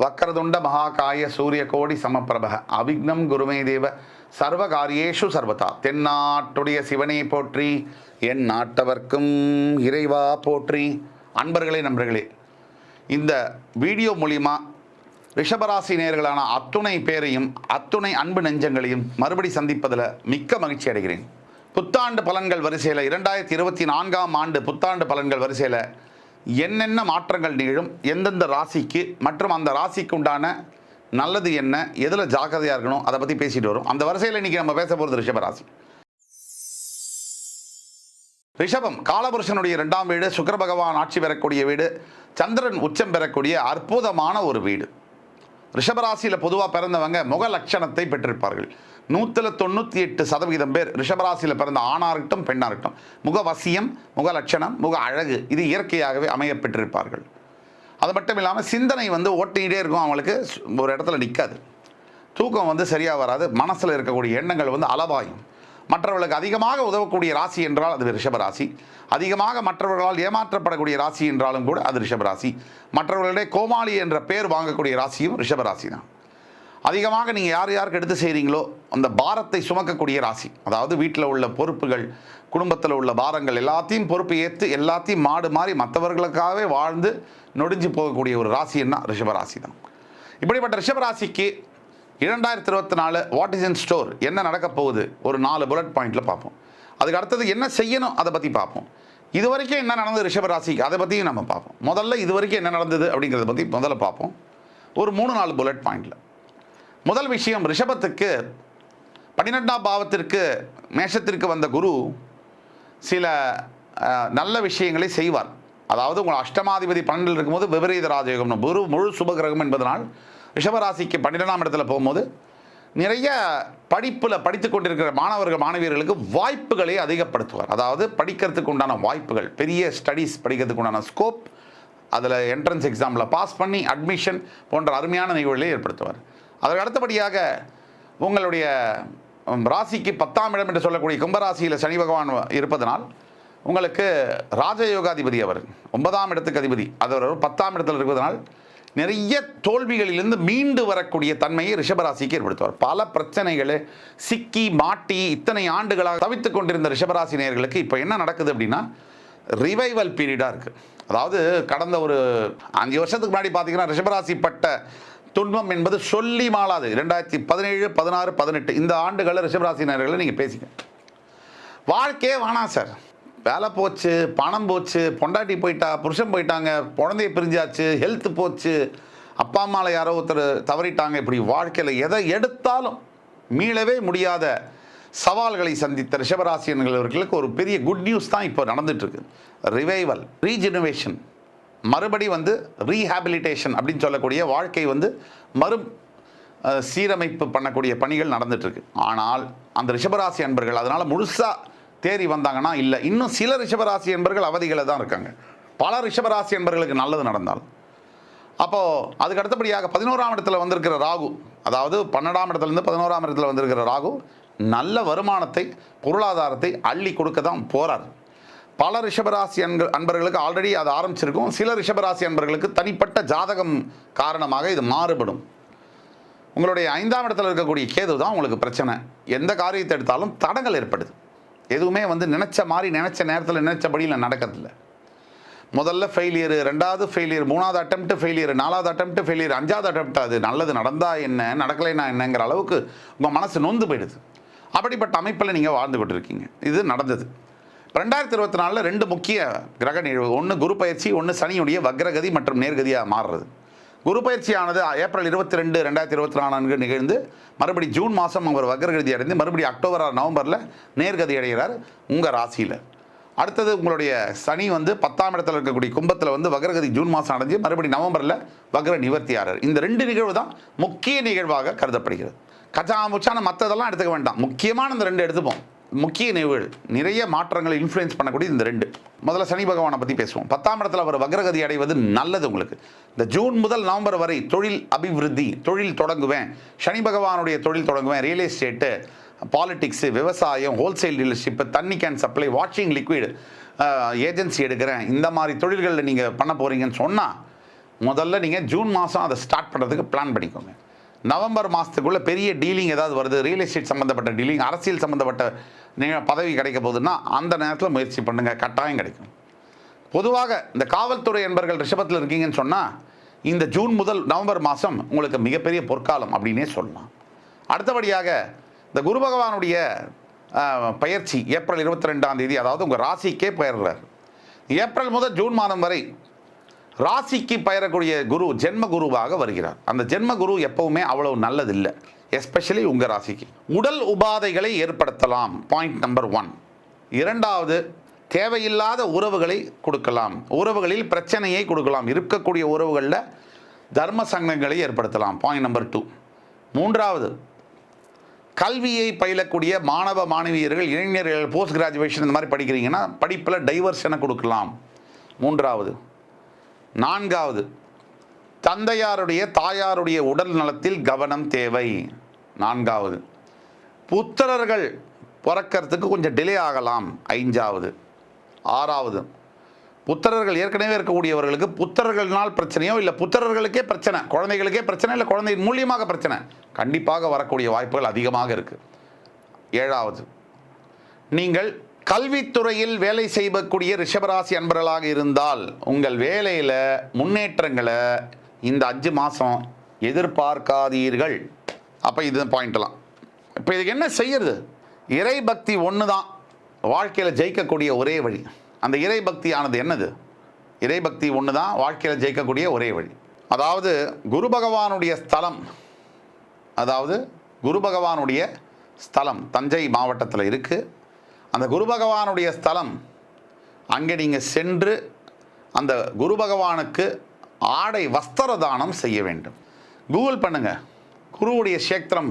வக்கரதுண்ட மகாகாய சூரிய கோடி சமப்பிரப அவிக்னம் குருமே தேவ சர்வ காரியேஷு சர்வதா. தென்னாட்டுடைய சிவனை போற்றி என் நாட்டவர்க்கும் இறைவா போற்றி. அன்பர்களே நண்பர்களே இந்த வீடியோ மூலிமா ரிஷபராசி நேர்களான அத்துணை பேரையும் அத்துணை அன்பு நெஞ்சங்களையும் மறுபடி சந்திப்பதில் மிக்க மகிழ்ச்சி அடைகிறேன். புத்தாண்டு பலன்கள் வரிசையில் இரண்டாயிரத்தி இருபத்தி நான்காம் ஆண்டு புத்தாண்டு பலன்கள் வரிசையில் என்னென்ன மாற்றங்கள் நிகழும் எந்தெந்த ராசிக்கு மற்றும் அந்த ராசிக்கு உண்டான நல்லது என்ன எதில் ஜாக்கிரதையாக இருக்கணும் அதை பற்றி பேசிட்டு வரும். அந்த வரிசையில் இன்றைக்கி நம்ம பேச போகிறது ரிஷபராசி ரிஷபம் காலபுருஷனுடைய இரண்டாம் வீடு சுக்கர பகவான் ஆட்சி பெறக்கூடிய வீடு சந்திரன் உச்சம் பெறக்கூடிய அற்புதமான ஒரு வீடு. ரிஷபராசியில் பொதுவாக பிறந்தவங்க முக லட்சணத்தை பெற்றிருப்பார்கள். நூற்றில் தொண்ணூற்றி எட்டு சதவீதம் பேர் ரிஷபராசியில் பிறந்த ஆணாக இருக்கட்டும் பெண்ணாக இருக்கட்டும். முக வசியம் முக லட்சணம் முக அழகு இது இயற்கையாகவே அமையப்பெற்றிருப்பார்கள். அது மட்டும் இல்லாமல் சிந்தனை வந்து ஓட்டிகிட்டே இருக்கும் அவங்களுக்கு ஒரு இடத்துல நிற்காது தூக்கம் வந்து சரியாக வராது மனசில் இருக்கக்கூடிய எண்ணங்கள் வந்து அளவாயும். மற்றவர்களுக்கு அதிகமாக உதவக்கூடிய ராசி என்றால் அது ரிஷபராசி. அதிகமாக மற்றவர்களால் ஏமாற்றப்படக்கூடிய ராசி என்றாலும் கூட அது ரிஷபராசி. மற்றவர்களிடையே கோமாளி என்ற பெயர் வாங்கக்கூடிய ராசியும் ரிஷபராசி தான் அதிகமாக நீங்கள் யார் யாருக்கு எடுத்து செய்கிறீங்களோ அந்த பாரத்தை சுமக்கக்கூடிய ராசி. அதாவது வீட்டில் உள்ள பொறுப்புகள் குடும்பத்தில் உள்ள பாரங்கள் எல்லாத்தையும் பொறுப்பு ஏற்று எல்லாத்தையும் மாடு மாறி மற்றவர்களுக்காகவே வாழ்ந்து நொடிஞ்சு போகக்கூடிய ஒரு ராசின்னா ரிஷபராசி தான் இப்படிப்பட்ட ரிஷபராசிக்கு இரண்டாயிரத்தி இருபத்தி நாலு வாட் இஸ் இன் ஸ்டோர் என்ன நடக்க போகுது? ஒரு நாலு புல்லட் பாயிண்டில் பார்ப்போம். அதுக்கு அடுத்தது என்ன செய்யணும்? அதை பற்றி பார்ப்போம். இது வரைக்கும் என்ன நடந்தது ரிஷபராசிக்கு? அதை பற்றியும் நம்ம பார்ப்போம். முதல்ல இது வரைக்கும் என்ன நடந்தது அப்படிங்கிறத பற்றி முதல்ல பார்ப்போம். ஒரு மூணு நாலு புல்லட் பாயிண்டில் முதல் விஷயம் ரிஷபத்துக்கு பன்னிரெண்டாம் பாவத்திற்கு மேஷத்திற்கு வந்த குரு சில நல்ல விஷயங்களை செய்வார். அதாவது உங்கள் அஷ்டமாதிபதி பன்னெண்டில் இருக்கும்போது விபரீத ராஜயோகம். குரு முழு சுபகிரகம் என்பதனால் ரிஷபராசிக்கு பன்னிரெண்டாம் இடத்துல போகும்போது நிறைய படிப்பில் படித்து கொண்டிருக்கிற மாணவர்கள் மாணவியர்களுக்கு வாய்ப்புகளை அதிகப்படுத்துவார். அதாவது படிக்கிறதுக்கு உண்டான வாய்ப்புகள் பெரிய ஸ்டடீஸ் படிக்கிறதுக்கு உண்டான ஸ்கோப் அதில் என்ட்ரன்ஸ் எக்ஸாமில் பாஸ் பண்ணி அட்மிஷன் போன்ற அருமையான நிகழ்வுகளை ஏற்படுத்துவார். அதற்கு அடுத்தபடியாக உங்களுடைய ராசிக்கு பத்தாம் இடம் என்று சொல்லக்கூடிய கும்பராசியில் சனி பகவான் இருப்பதனால் உங்களுக்கு ராஜயோகாதிபதி அவர் ஒன்பதாம் இடத்துக்கு அதிபதி. அது அவர் பத்தாம் இடத்தில் இருப்பதனால் நிறைய தோல்விகளிலிருந்து மீண்டு வரக்கூடிய தன்மையை ரிஷபராசிக்கு ஏற்படுத்துவார். பல பிரச்சனைகளை சிக்கி மாட்டி இத்தனை ஆண்டுகளாக தவித்துக் கொண்டிருந்த ரிஷபராசி நேர்களுக்கு இப்போ என்ன நடக்குது அப்படின்னா ரிவைவல் பீரியடாக இருக்குது அதாவது கடந்த ஒரு அஞ்சு வருஷத்துக்கு முன்னாடி பார்த்தீங்கன்னா ரிஷபராசி பட்ட துன்பம் என்பது சொல்லி மாளாது. ரெண்டாயிரத்தி பதினேழு பதினாறு பதினெட்டு இந்த ஆண்டுகளில் ரிஷபராசினர்களை நீங்கள் பேசிங்க. வாழ்க்கையே வேணாம் சார். வேலை போச்சு பணம் போச்சு பொண்டாட்டி போயிட்டா புருஷன் போயிட்டாங்க குழந்தைய பிரிஞ்சாச்சு ஹெல்த் போச்சு அப்பா அம்மாவில் யாரோ ஒருத்தர் தவறிட்டாங்க இப்படி வாழ்க்கையில் எதை எடுத்தாலும் மீளவே முடியாத சவால்களை சந்தித்த ரிஷபராசியர்களுக்கு ஒரு பெரிய குட் நியூஸ் தான் இப்போ நடந்துட்டுருக்கு ரிவைவல் ரீஜெனுவேஷன் மறுபடி வந்து ரீஹாபிலிட்டேஷன் அப்படின்னு சொல்லக்கூடிய வாழ்க்கை வந்து மறு சீரமைப்பு பண்ணக்கூடிய பணிகள் நடந்துட்டுருக்கு. ஆனால் அந்த ரிஷபராசி அன்பர்கள் அதனால் முழுசாக தேறி வந்தாங்கன்னா இல்லை. இன்னும் சில ரிஷபராசி அன்பர்கள் அவதிகளில் தான் இருக்காங்க. பல ரிஷபராசி அன்பர்களுக்கு நல்லது நடந்தால். அப்போது அதுக்கு அடுத்தபடியாக பதினோராம் இடத்துல வந்திருக்கிற ராகு அதாவது பன்னெண்டாம் இடத்துலேருந்து பதினோராம் இடத்துல வந்திருக்கிற ராகு நல்ல வருமானத்தை பொருளாதாரத்தை அள்ளி கொடுக்க தான் போகிறார் பல ரிஷபராசி அன்ப அன்பர்களுக்கு ஆல்ரெடி அது ஆரம்பிச்சிருக்கும். சில ரிஷபராசி அன்பர்களுக்கு தனிப்பட்ட ஜாதகம் காரணமாக இது மாறுபடும். உங்களுடைய ஐந்தாம் இடத்துல இருக்கக்கூடிய கேது தான் உங்களுக்கு பிரச்சனை. எந்த காரியத்தை எடுத்தாலும் தடங்கள் ஏற்படுது. எதுவுமே வந்து நினச்ச மாதிரி நினச்ச நேரத்தில் நினச்சபடியில் நடக்கிறதில்ல. முதல்ல ஃபெயிலியர் ரெண்டாவது ஃபெயிலியர் மூணாவது அட்டம்ப்ட்டு ஃபெயிலியர் நாலாவது அட்டம்ப்ட்டு ஃபெயிலியர் அஞ்சாவது அட்டம்ப்ட் அது நல்லது நடந்தால் என்ன நடக்கலைன்னா என்னங்கிற அளவுக்கு உங்கள் மனசு நொந்து போயிடுது. அப்படிப்பட்ட அமைப்பில் நீங்கள் வாழ்ந்து இருக்கீங்க. இது நடந்தது. ரெண்டாயிரத்தி இருபத்தி நாலில் ரெண்டு முக்கிய கிரக நிகழ்வு ஒன்று குரு பயிற்சி ஒன்று சனியுடைய வக்ரகதி மற்றும் நேர்கதியாக மாறுறது. குரு பயிற்சியானது ஏப்ரல் இருபத்தி ரெண்டு ரெண்டாயிரத்தி இருபத்தி நாலு அன்று நிகழ்ந்து மறுபடி ஜூன் மாதம் அவர் வக்ரகதி அடைந்து மறுபடி அக்டோபர் ஆறு நவம்பரில் நேர்கதி அடைகிறார் உங்கள் ராசியில். அடுத்தது உங்களுடைய சனி வந்து பத்தாம் இடத்துல இருக்கக்கூடிய கும்பத்தில் வந்து வக்ரகதி ஜூன் மாதம் அடைஞ்சு மறுபடி நவம்பரில் வக்ர நிவர்த்தியாளர் இந்த ரெண்டு நிகழ்வு தான் முக்கிய நிகழ்வாக கருதப்படுகிறது. கச்சா முச்சான மற்றதெல்லாம் எடுத்துக்க வேண்டாம். முக்கியமான இந்த ரெண்டு எடுத்துப்போம். முக்கிய நிகழ்வுகள் நிறைய மாற்றங்களை இன்ஃப்ளூயன்ஸ் பண்ணக்கூடிய இந்த ரெண்டு. முதல்ல சனி பகவானை பற்றி பேசுவோம். பத்தாம் இடத்துல அவர் வக்ரகதி அடைவது நல்லது உங்களுக்கு. இந்த ஜூன் முதல் நவம்பர் வரை தொழில் அபிவிருத்தி தொழில் தொடங்குவேன். சனி பகவானுடைய தொழில் தொடங்குவேன். ரியல் எஸ்டேட்டு பாலிட்டிக்ஸு விவசாயம் ஹோல்சேல் டீலர்ஷிப்பு தண்ணி can supply washing liquid agency எடுக்கிறேன். இந்த மாதிரி தொழில்களில் நீங்கள் பண்ண போகிறீங்கன்னு சொன்னால் முதல்ல நீங்கள் ஜூன் மாதம் அதை ஸ்டார்ட் பண்ணுறதுக்கு பிளான் பண்ணிக்கோங்க. நவம்பர் மாதத்துக்குள்ளே பெரிய டீலிங் ஏதாவது வருது? ரியல் எஸ்டேட் சம்மந்தப்பட்ட டீலிங் அரசியல் சம்மந்தப்பட்ட நீங்கள் பதவி கிடைக்க போகுதுன்னா அந்த நேரத்தில் முயற்சி பண்ணுங்கள் கட்டாயம் கிடைக்கும். பொதுவாக இந்த காவல்துறை என்பர்கள் ரிஷபத்தில் இருக்கீங்கன்னு சொன்னால் இந்த ஜூன் முதல் நவம்பர் மாதம் உங்களுக்கு மிகப்பெரிய பொற்காலம் அப்படின்னே சொல்லலாம். அடுத்தபடியாக இந்த குரு பகவானுடைய பயிற்சி ஏப்ரல் இருபத்தி ரெண்டாம் தேதி அதாவது உங்கள் ராசிக்கே பெயர்றார் ஏப்ரல் முதல் ஜூன் மாதம் வரை ராசிக்கு பயிரக்கூடிய குரு ஜென்ம குருவாக வருகிறார். அந்த ஜென்ம குரு எப்பவுமே அவ்வளவு நல்லதில்லை. எஸ்பெஷலி உங்கள் ராசிக்கு. உடல் உபாதைகளை ஏற்படுத்தலாம். பாயிண்ட் நம்பர் ஒன் இரண்டாவது தேவையில்லாத உறவுகளை கொடுக்கலாம். உறவுகளில் பிரச்சனையை கொடுக்கலாம். இருக்கக்கூடிய உறவுகளில் தர்ம சங்கங்களை ஏற்படுத்தலாம். பாயிண்ட் நம்பர் டூ மூன்றாவது கல்வியை பயிலக்கூடிய மாணவ மாணவியர்கள் இளைஞர்கள் போஸ்ட் கிராஜுவேஷன் இந்த மாதிரி படிக்கிறீங்கன்னா படிப்பில் டைவர்ஷனை கொடுக்கலாம். மூன்றாவது நான்காவது தந்தையாருடைய தாயாருடைய உடல் நலத்தில் கவனம் தேவை. நான்காவது புத்திரர்கள் பிறக்கறதுக்கு கொஞ்சம் டிலே ஆகலாம். ஐந்தாவது ஆறாவது புத்திரர்கள் ஏற்கனவே இருக்கக்கூடியவர்களுக்கு புத்திரர்கள்னால் பிரச்சனையோ இல்லை புத்திரர்களுக்கே பிரச்சனை குழந்தைகளுக்கே பிரச்சனை இல்லை குழந்தை மூலியமாக பிரச்சனை. கண்டிப்பாக வரக்கூடிய வாய்ப்புகள் அதிகமாக இருக்குது ஏழாவது நீங்கள் கல்வித்துறையில் வேலை செய்யக்கூடிய ரிஷபராசி அன்பர்களாக இருந்தால் உங்கள் வேலையில் முன்னேற்றங்களை இந்த அஞ்சு மாதம் எதிர்பார்க்காதீர்கள். அப்போ இது பாயிண்ட்லாம் இப்போ இதுக்கு என்ன செய்யறது? இறை பக்தி ஒன்று தான் வாழ்க்கையில் ஜெயிக்கக்கூடிய ஒரே வழி. அந்த இறை பக்தியானது என்னது? இறை பக்தி ஒன்று தான் வாழ்க்கையில் ஜெயிக்கக்கூடிய ஒரே வழி. அதாவது குரு பகவானுடைய ஸ்தலம். அதாவது குரு பகவானுடைய ஸ்தலம் தஞ்சை மாவட்டத்தில் இருக்குது அந்த குரு பகவானுடைய ஸ்தலம் அங்கே நீங்கள் சென்று அந்த குரு பகவானுக்கு ஆடை வஸ்திர தானம் செய்ய வேண்டும். கூகுள் பண்ணுங்கள் குருவுடைய சேத்திரம்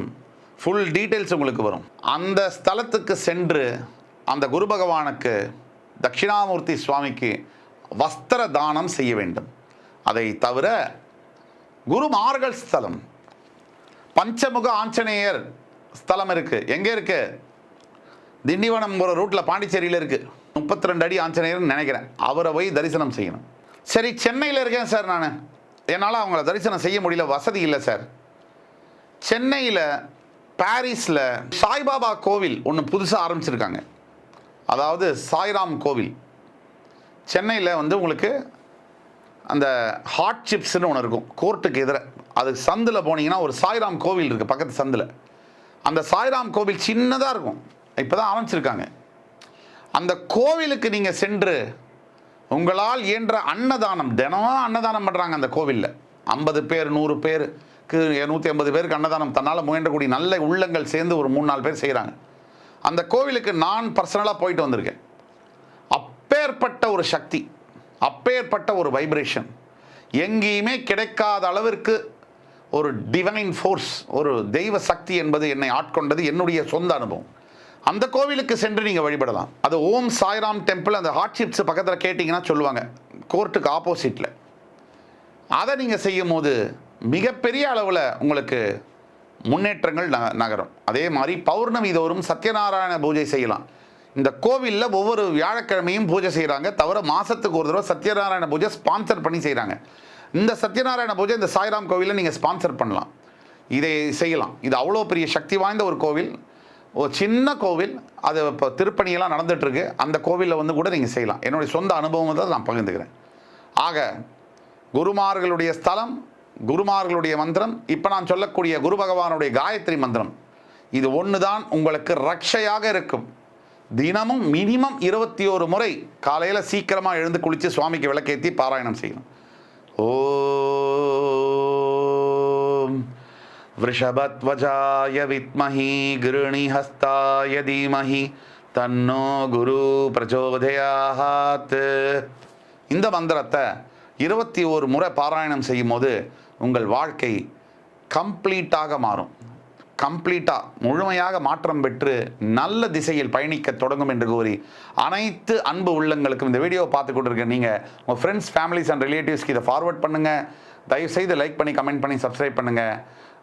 ஃபுல் டீட்டெயில்ஸ் உங்களுக்கு வரும். அந்த ஸ்தலத்துக்கு சென்று அந்த குரு பகவானுக்கு தட்சிணாமூர்த்தி சுவாமிக்கு வஸ்திர தானம் செய்ய வேண்டும். அதை தவிர குருமார்கள் ஸ்தலம் பஞ்சமுக ஆஞ்சநேயர் ஸ்தலம் இருக்குது எங்கே இருக்குது திண்டிவனம் போகிற ரூட்டில் பாண்டிச்சேரியில் இருக்குது முப்பத்தி ரெண்டு அடி ஆஞ்சநேயர்னு நினைக்கிறேன். அவரை போய் தரிசனம் செய்யணும். சரி சென்னையில் இருக்கேன் சார் நான். என்னால் அவங்கள தரிசனம் செய்ய முடியல. வசதி இல்லை சார். சென்னையில் பாரிஸில் சாய்பாபா கோவில் ஒன்று புதுசாக ஆரம்பிச்சிருக்காங்க. அதாவது சாய்ராம் கோவில். சென்னையில் வந்து உங்களுக்கு அந்த ஹாட் சிப்ஸ்னு ஒன்று இருக்கும். கோர்ட்டுக்கு எதிர. அது சந்தில் போனீங்கன்னா ஒரு சாய்ராம் கோவில் இருக்குது பக்கத்து சந்தில். அந்த சாய்ராம் கோவில் சின்னதாக இருக்கும். இப்போ தான் ஆரம்பிச்சிருக்காங்க. அந்த கோவிலுக்கு நீங்கள் சென்று உங்களால் இயன்ற அன்னதானம் தினமும் அன்னதானம் பண்ணுறாங்க அந்த கோவிலில். ஐம்பது பேர் நூறு பேருக்கு நூற்றி ஐம்பது பேருக்கு அன்னதானம். தன்னால் முயன்றக்கூடிய நல்ல உள்ளங்கள் சேர்ந்து ஒரு மூணு நாலு பேர் செய்கிறாங்க அந்த கோவிலுக்கு நான் பர்சனலாக போயிட்டு வந்திருக்கேன். அப்பேற்பட்ட ஒரு சக்தி அப்பேற்பட்ட ஒரு வைப்ரேஷன் எங்கேயுமே கிடைக்காத அளவிற்கு ஒரு டிவைன் ஃபோர்ஸ் ஒரு தெய்வ சக்தி என்பது என்னை ஆட்கொண்டது என்னுடைய சொந்த அனுபவம். அந்த கோவிலுக்கு சென்று நீங்கள் வழிபடலாம். அது ஓம் சாய்ராம் டெம்பிள் அந்த ஹாட் பக்கத்தில் கேட்டிங்கன்னா சொல்லுவாங்க. கோர்ட்டுக்கு ஆப்போசிட்டில் அதை நீங்கள் செய்யும் போது மிகப்பெரிய அளவில் உங்களுக்கு முன்னேற்றங்கள் ந நகரும். அதே மாதிரி பௌர்ணமி தோறும் சத்யநாராயண பூஜை செய்யலாம். இந்த கோவிலில் ஒவ்வொரு வியாழக்கிழமையும் பூஜை செய்கிறாங்க தவிர மாதத்துக்கு ஒரு தடவை சத்யநாராயண பூஜை ஸ்பான்சர் பண்ணி செய்கிறாங்க இந்த சத்யநாராயண பூஜை இந்த சாய்ராம் கோவிலில் நீங்கள் ஸ்பான்சர் பண்ணலாம். இதை செய்யலாம். இது அவ்வளோ பெரிய சக்தி வாய்ந்த ஒரு கோவில். ஒரு சின்ன கோவில் அது இப்போ திருப்பணியெல்லாம் நடந்துகிட்ருக்கு அந்த கோவிலில் வந்து கூட நீங்கள் செய்யலாம். என்னுடைய சொந்த அனுபவம் தான் நான் பகிர்ந்துக்கிறேன். ஆக குருமார்களுடைய ஸ்தலம் குருமார்களுடைய மந்திரம் இப்போ நான் சொல்லக்கூடிய குரு பகவானுடைய காயத்ரி மந்திரம் இது ஒன்று தான் உங்களுக்கு ரக்ஷையாக இருக்கும். தினமும் மினிமம் இருபத்தி ஒரு முறை காலையில் சீக்கிரமாக எழுந்து குளித்து சுவாமிக்கு விளக்கேற்றி பாராயணம் செய்யணும். ஓ वृषभध्वजाय विद्महि गृणिहस्ताय धीमहि தன்னோ குரு பிரச்சோதயாத் இந்த மந்திரத்தை இருபத்தி ஒரு முறை பாராயணம் செய்யும் போது உங்கள் வாழ்க்கை கம்ப்ளீட்டாக மாறும் கம்ப்ளீட்டாக முழுமையாக மாற்றம் பெற்று நல்ல திசையில் பயணிக்க தொடங்கும் என்று கூறி அனைத்து அன்பு உள்ளங்களுக்கும் இந்த வீடியோவை பார்த்து கொண்டிருக்க நீங்கள் உங்கள் ஃப்ரெண்ட்ஸ் ஃபேமிலிஸ் அண்ட் ரிலேட்டிவ்ஸ்க்கு இதை ஃபார்வர்ட் பண்ணுங்கள் தயவுசெய்து லைக் பண்ணி கமெண்ட் பண்ணி சப்ஸ்கிரைப் பண்ணுங்கள்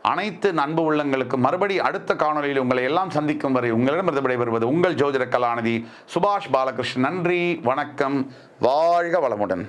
அனைத்து அன்பு உள்ளங்களுக்கு மறுபடி அடுத்த காணொலியில் உங்களை எல்லாம் சந்திக்கும் வரை உங்களிடம் விடைபெறுவது உங்கள் ஜோதிட கலாநிதி சுபாஷ் பாலகிருஷ்ணன். நன்றி வணக்கம். வாழ்க வளமுடன்.